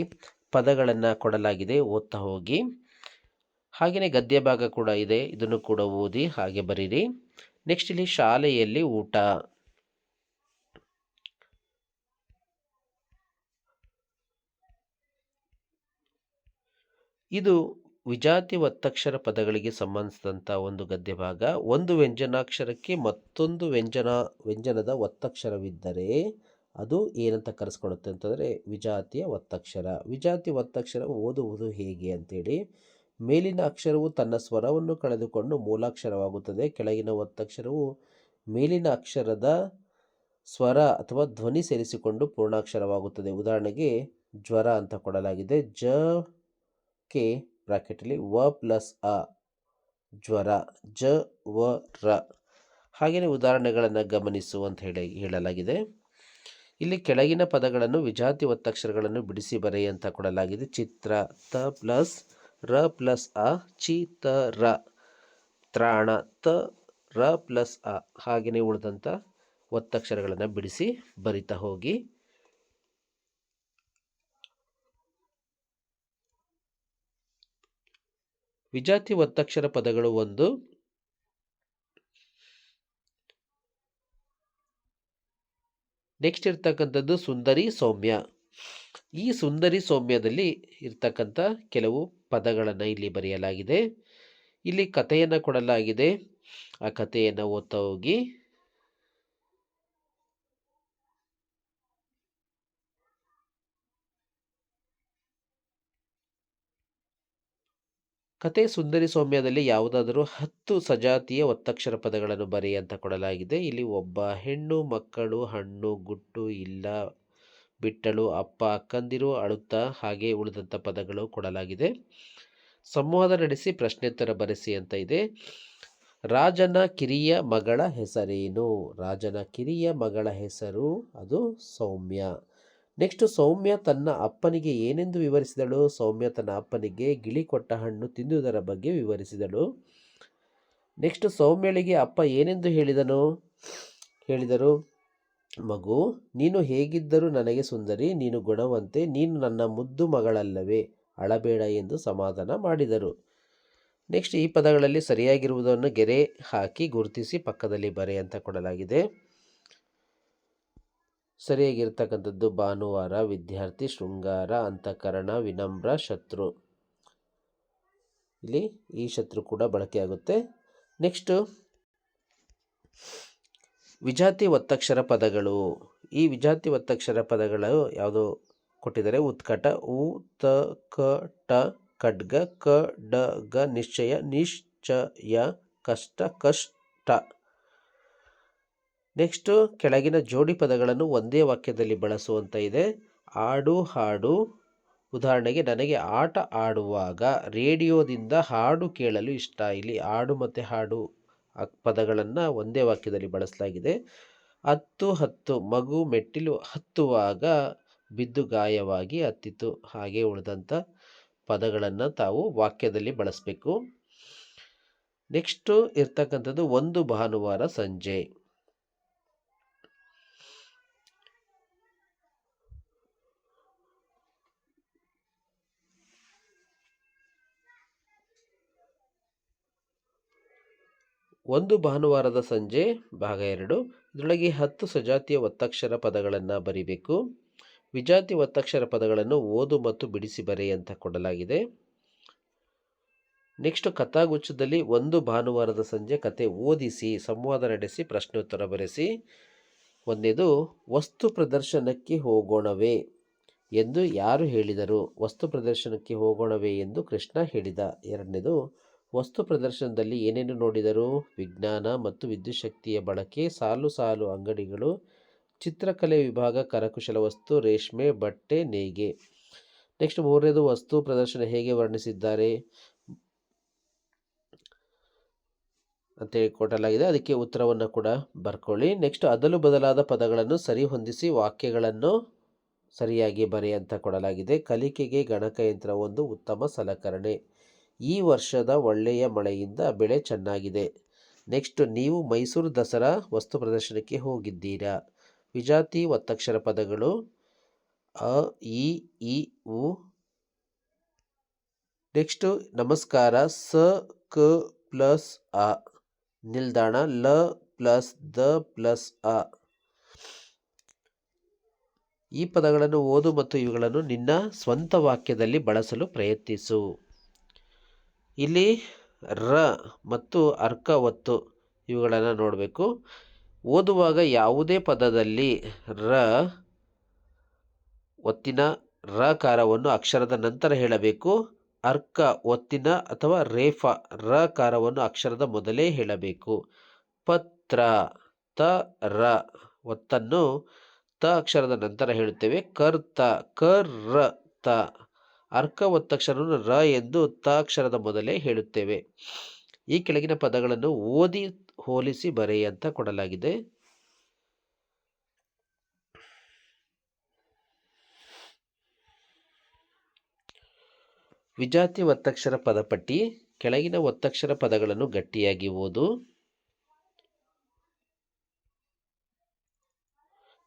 ಪದಗಳನ್ನು ಕೊಡಲಾಗಿದೆ. ಓದ್ತಾ ಹೋಗಿ. ಹಾಗೆಯೇ ಗದ್ಯ ಭಾಗ ಕೂಡ ಇದೆ. ಇದನ್ನು ಕೂಡ ಓದಿ ಹಾಗೆ ಬರೀರಿ. ನೆಕ್ಸ್ಟ್ ಇಲ್ಲಿ ಶಾಲೆಯಲ್ಲಿ ಊಟ. ಇದು ವಿಜಾತಿ ಒತ್ತಕ್ಷರ ಪದಗಳಿಗೆ ಸಂಬಂಧಿಸಿದಂಥ ಒಂದು ಗದ್ಯ ಭಾಗ. ಒಂದು ವ್ಯಂಜನಾಕ್ಷರಕ್ಕೆ ಮತ್ತೊಂದು ವ್ಯಂಜನ, ವ್ಯಂಜನದ ಒತ್ತಕ್ಷರವಿದ್ದರೆ ಅದು ಏನಂತ ಕರೆಸ್ಕೊಳುತ್ತೆ ಅಂತಂದರೆ ವಿಜಾತಿಯ ಒತ್ತಕ್ಷರ. ವಿಜಾತಿ ಒತ್ತಕ್ಷರ ಓದುವುದು ಹೇಗೆ ಅಂತೇಳಿ ಮೇಲಿನ ಅಕ್ಷರವು ತನ್ನ ಸ್ವರವನ್ನು ಕಳೆದುಕೊಂಡು ಮೂಲಾಕ್ಷರವಾಗುತ್ತದೆ. ಕೆಳಗಿನ ಒತ್ತಕ್ಷರವು ಮೇಲಿನ ಅಕ್ಷರದ ಸ್ವರ ಅಥವಾ ಧ್ವನಿ ಸೇರಿಸಿಕೊಂಡು ಪೂರ್ಣಾಕ್ಷರವಾಗುತ್ತದೆ. ಉದಾಹರಣೆಗೆ ಜ್ವರ ಅಂತ ಕೊಡಲಾಗಿದೆ. ಜ, ಕೆ ಬ್ರಾಕೆಟಲ್ಲಿ ವ ಪ್ಲಸ್ ಅ, ಜ್ವರ. ಜ, ವ, ರ. ಹಾಗೆಯೇ ಉದಾಹರಣೆಗಳನ್ನು ಗಮನಿಸು ಅಂತ ಹೇಳಿ ಹೇಳಲಾಗಿದೆ. ಇಲ್ಲಿ ಕೆಳಗಿನ ಪದಗಳನ್ನು ವಿಜಾತಿ ಒತ್ತಕ್ಷರಗಳನ್ನು ಬಿಡಿಸಿ ಬರೆಯಿ ಅಂತ ಕೊಡಲಾಗಿದೆ. ಚಿತ್ರ ತ ಪ್ಲಸ್ ರ ಪ್ಲಸ್ ಅ ಚಿ ತ ರ ತ್ರಾಣ ತ ರ ಪ್ಲಸ್ ಅ. ಹಾಗೆಯೇ ಉಳಿದಂಥ ಒತ್ತಕ್ಷರಗಳನ್ನು ಬಿಡಿಸಿ ಬರಿತಾ ಹೋಗಿ. ವಿಜಾತಿ ಒತ್ತಕ್ಷರ ಪದಗಳು ಒಂದು. ನೆಕ್ಸ್ಟ್ ಇರ್ತಕ್ಕಂಥದ್ದು ಸುಂದರಿ ಸೌಮ್ಯ. ಈ ಸುಂದರಿ ಸೌಮ್ಯದಲ್ಲಿ ಇರ್ತಕ್ಕಂಥ ಕೆಲವು ಪದಗಳನ್ನು ಇಲ್ಲಿ ಬರೆಯಲಾಗಿದೆ. ಇಲ್ಲಿ ಕಥೆಯನ್ನು ಕೊಡಲಾಗಿದೆ. ಆ ಕಥೆಯನ್ನು ಓದ್ತಾ ಹೋಗಿ. ಕತೆ ಸುಂದರಿ ಸೌಮ್ಯದಲ್ಲಿ ಯಾವುದಾದರೂ ಹತ್ತು ಸಜಾತಿಯ ಒತ್ತಕ್ಷರ ಪದಗಳನ್ನು ಬರೆಯ ಅಂತ ಕೊಡಲಾಗಿದೆ. ಇಲ್ಲಿ ಒಬ್ಬ ಹೆಣ್ಣು, ಮಕ್ಕಳು, ಹಣ್ಣು, ಗುಟ್ಟು, ಇಲ್ಲ ಬಿಟ್ಟಳು ಅಪ್ಪ ಅಕ್ಕಂದಿರು ಅಳುತ್ತಾ ಹಾಗೆ ಉಳಿದಂಥ ಪದಗಳು ಕೊಡಲಾಗಿದೆ. ಸಂವಾದ ನಡೆಸಿ ಪ್ರಶ್ನೋತ್ತರ ಬರೆಸಿ ಅಂತ ಇದೆ. ರಾಜನ ಕಿರಿಯ ಮಗಳ ಹೆಸರೇನು? ರಾಜನ ಕಿರಿಯ ಮಗಳ ಹೆಸರು ಅದು ಸೌಮ್ಯ. ನೆಕ್ಸ್ಟ್ ಸೌಮ್ಯ ತನ್ನ ಅಪ್ಪನಿಗೆ ಏನೆಂದು ವಿವರಿಸಿದಳು? ಸೌಮ್ಯ ತನ್ನ ಅಪ್ಪನಿಗೆ ಗಿಳಿ ಕೊಟ್ಟ ಹಣ್ಣು ತಿಂದುದರ ಬಗ್ಗೆ ವಿವರಿಸಿದಳು. ನೆಕ್ಸ್ಟ್ ಸೌಮ್ಯಳಿಗೆ ಅಪ್ಪ ಏನೆಂದು ಹೇಳಿದನು? ಹೇಳಿದರು. ಮಗು, ನೀನು ಹೇಗಿದ್ದರೂ ನನಗೆ ಸುಂದರಿ, ನೀನು ಗುಣವಂತೆ, ನೀನು ನನ್ನ ಮುದ್ದು ಮಗಳಲ್ಲವೇ, ಅಳಬೇಡ ಎಂದು ಸಮಾಧಾನ ಮಾಡಿದರು. ನೆಕ್ಸ್ಟ್ ಈ ಪದಗಳಲ್ಲಿ ಸರಿಯಾಗಿರುವುದನ್ನು ಗೆರೆ ಹಾಕಿ ಗುರುತಿಸಿ ಪಕ್ಕದಲ್ಲಿ ಬರೆ ಅಂತ ಕೊಡಲಾಗಿದೆ. ಸರಿಯಾಗಿರ್ತಕ್ಕಂಥದ್ದು ಭಾನುವಾರ, ವಿದ್ಯಾರ್ಥಿ ಶೃಂಗಾರ, ಅಂತಃಕರಣ, ವಿನಮ್ರ, ಶತ್ರು. ಇಲ್ಲಿ ಈ ಶತ್ರು ಕೂಡ ಬಳಕೆಯಾಗುತ್ತೆ. ನೆಕ್ಸ್ಟು ವಿಜಾತಿ ಒತ್ತಕ್ಷರ ಪದಗಳು. ಈ ವಿಜಾತಿ ಒತ್ತಕ್ಷರ ಪದಗಳು ಯಾವುದು ಕೊಟ್ಟಿದ್ದಾರೆ? ಉತ್ಕಟ ಉ ತ ಕ ಟ ಖಡ್ಗ ಕ ಡ ಗ ನಿಶ್ಚಯ ನಿಶ್ಚಯ, ಕಷ್ಟ ಕಷ್ಟ. ನೆಕ್ಸ್ಟು ಕೆಳಗಿನ ಜೋಡಿ ಪದಗಳನ್ನು ಒಂದೇ ವಾಕ್ಯದಲ್ಲಿ ಬಳಸುವಂತ ಇದೆ. ಆಡು, ಹಾಡು. ಉದಾಹರಣೆಗೆ, ನನಗೆ ಆಟ ಆಡುವಾಗ ರೇಡಿಯೋದಿಂದ ಹಾಡು ಕೇಳಲು ಇಷ್ಟ. ಇಲ್ಲಿ ಆಡು ಮತ್ತು ಹಾಡು ಪದಗಳನ್ನು ಒಂದೇ ವಾಕ್ಯದಲ್ಲಿ ಬಳಸಲಾಗಿದೆ. ಹತ್ತು ಹತ್ತು ಮಗು ಮೆಟ್ಟಿಲು ಹತ್ತುವಾಗ ಬಿದ್ದು ಗಾಯವಾಗಿ ಹತ್ತಿತು ಹಾಗೆ ಉಳಿದಂಥ ಪದಗಳನ್ನು ತಾವು ವಾಕ್ಯದಲ್ಲಿ ಬಳಸಬೇಕು. ನೆಕ್ಸ್ಟು ಇರ್ತಕ್ಕಂಥದ್ದು ಒಂದು ಭಾನುವಾರ ಸಂಜೆ. ಒಂದು ಭಾನುವಾರದ ಸಂಜೆ, ಭಾಗ ಎರಡು, ಇದರೊಳಗೆ ಹತ್ತು ಸಜಾತಿಯ ಒತ್ತಕ್ಷರ ಪದಗಳನ್ನು ಬರಿಬೇಕು. ವಿಜಾತಿ ಒತ್ತಕ್ಷರ ಪದಗಳನ್ನು ಓದು ಮತ್ತು ಬಿಡಿಸಿ ಬರೆ ಅಂತ ಕೊಡಲಾಗಿದೆ. ನೆಕ್ಸ್ಟ್ ಕಥಾಗುಚ್ಛದಲ್ಲಿ ಒಂದು ಭಾನುವಾರದ ಸಂಜೆ ಕತೆ ಓದಿಸಿ, ಸಂವಾದ ನಡೆಸಿ, ಪ್ರಶ್ನೋತ್ತರ ಬರೆಸಿ. ಒಂದೇದು, ವಸ್ತು ಪ್ರದರ್ಶನಕ್ಕೆ ಹೋಗೋಣವೇ ಎಂದು ಯಾರು ಹೇಳಿದರು? ವಸ್ತು ಪ್ರದರ್ಶನಕ್ಕೆ ಹೋಗೋಣವೇ ಎಂದು ಕೃಷ್ಣ ಹೇಳಿದ. ಎರಡನೇದು ವಸ್ತು ಪ್ರದರ್ಶನದಲ್ಲಿ ಏನೇನು ನೋಡಿದರು? ವಿಜ್ಞಾನ ಮತ್ತು ವಿದ್ಯುತ್ ಶಕ್ತಿಯ ಬಳಕೆ, ಸಾಲು ಸಾಲು ಅಂಗಡಿಗಳು, ಚಿತ್ರಕಲೆ ವಿಭಾಗ, ಕರಕುಶಲ ವಸ್ತು, ರೇಷ್ಮೆ, ಬಟ್ಟೆ, ನೇಯ್ಗೆ. ನೆಕ್ಸ್ಟ್ ಮೂರನೇದು, ವಸ್ತು ಪ್ರದರ್ಶನ ಹೇಗೆ ವರ್ಣಿಸಿದ್ದಾರೆ? ಅಂತೇಳಿ ಕೊಡಲಾಗಿದೆ. ಅದಕ್ಕೆ ಉತ್ತರವನ್ನು ಕೂಡ ಬರ್ಕೊಳ್ಳಿ. ನೆಕ್ಸ್ಟ್, ಅದಲು ಬದಲಾದ ಪದಗಳನ್ನು ಸರಿ ಹೊಂದಿಸಿ ವಾಕ್ಯಗಳನ್ನು ಸರಿಯಾಗಿ ಬರೆಯಂತ ಕೊಡಲಾಗಿದೆ. ಕಲಿಕೆಗೆ ಗಣಕಯಂತ್ರ ಒಂದು ಉತ್ತಮ ಸಲಕರಣೆ. ಈ ವರ್ಷದ ಒಳ್ಳೆಯ ಮಳೆಯಿಂದ ಬೆಳೆ ಚೆನ್ನಾಗಿದೆ. ನೆಕ್ಸ್ಟ್ ನೀವು ಮೈಸೂರು ದಸರಾ ವಸ್ತು ಪ್ರದರ್ಶನಕ್ಕೆ ಹೋಗಿದ್ದೀರಾ? ವಿಜಾತಿ ಒತ್ತಕ್ಷರ ಪದಗಳು ಅ, ಇ ಇ, ಉ. ನೆಕ್ಸ್ಟು ನಮಸ್ಕಾರ, ಸ, ಕ, ಪ್ಲಸ್ ಅ. ನಿಲ್ದಾಣ, ಲ, ಪ್ಲಸ್ ದ, ಪ್ಲಸ್ ಅ. ಈ ಪದಗಳನ್ನು ಓದು ಮತ್ತು ಇವುಗಳನ್ನು ನಿನ್ನ ಸ್ವಂತ ವಾಕ್ಯದಲ್ಲಿ ಬಳಸಲು ಪ್ರಯತ್ನಿಸು. ಇಲ್ಲಿ ರ ಮತ್ತು ಅರ್ಕ ಒತ್ತು ಇವುಗಳನ್ನು ನೋಡಬೇಕು. ಓದುವಾಗ ಯಾವುದೇ ಪದದಲ್ಲಿ ರ ಒತ್ತಿನ ರಕಾರವನ್ನು ಅಕ್ಷರದ ನಂತರ ಹೇಳಬೇಕು. ಅರ್ಕ ಒತ್ತಿನ ಅಥವಾ ರೇಫ ರಕಾರವನ್ನು ಅಕ್ಷರದ ಮೊದಲೇ ಹೇಳಬೇಕು. ಪತ್ರ ತ ರ ಒತ್ತನ್ನು ತ ಅಕ್ಷರದ ನಂತರ ಹೇಳುತ್ತೇವೆ. ಕರ್ತ ಕರ್ ತ ಅರ್ಕ ಒತ್ತಕ್ಷರವನ್ನು ರ ಎಂದು ಅಕ್ಷರದ ಮೊದಲೇ ಹೇಳುತ್ತೇವೆ. ಈ ಕೆಳಗಿನ ಪದಗಳನ್ನು ಓದಿ ಹೋಲಿಸಿ ಬರೆಯ ಅಂತ ಕೊಡಲಾಗಿದೆ. ವಿಜಾತಿ ಒತ್ತಕ್ಷರ ಪದಪಟ್ಟಿ, ಕೆಳಗಿನ ಒತ್ತಕ್ಷರ ಪದಗಳನ್ನು ಗಟ್ಟಿಯಾಗಿ ಓದು.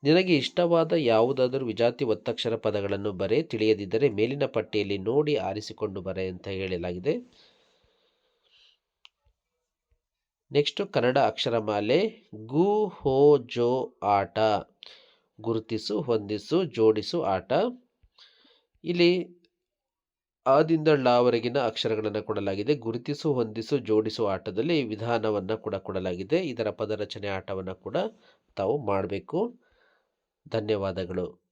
ನಿನಗೆ ಇಷ್ಟವಾದ ಯಾವುದಾದರೂ ವಿಜಾತಿ ಒತ್ತಕ್ಷರ ಪದಗಳನ್ನು ಬರೆ, ತಿಳಿಯದಿದ್ದರೆ ಮೇಲಿನ ಪಟ್ಟಿಯಲ್ಲಿ ನೋಡಿ ಆರಿಸಿಕೊಂಡು ಬರೆ ಅಂತ ಹೇಳಲಾಗಿದೆ. ನೆಕ್ಸ್ಟ್ ಕನ್ನಡ ಅಕ್ಷರಮಾಲೆ ಗು, ಹೋ, ಜೋ, ಆಟ. ಗುರುತಿಸು, ಹೊಂದಿಸು, ಜೋಡಿಸು, ಆಟ. ಇಲ್ಲಿ ಆದಿಂದ ಳವರೆಗಿನ ಅಕ್ಷರಗಳನ್ನು ಕೊಡಲಾಗಿದೆ. ಗುರುತಿಸು, ಹೊಂದಿಸು, ಜೋಡಿಸು ಆಟದಲ್ಲಿ ವಿಧಾನವನ್ನು ಕೂಡ ಕೊಡಲಾಗಿದೆ. ಇದರ ಪದರಚನೆ ಆಟವನ್ನು ಕೂಡ ತಾವು ಮಾಡಬೇಕು. ಧನ್ಯವಾದಗಳು.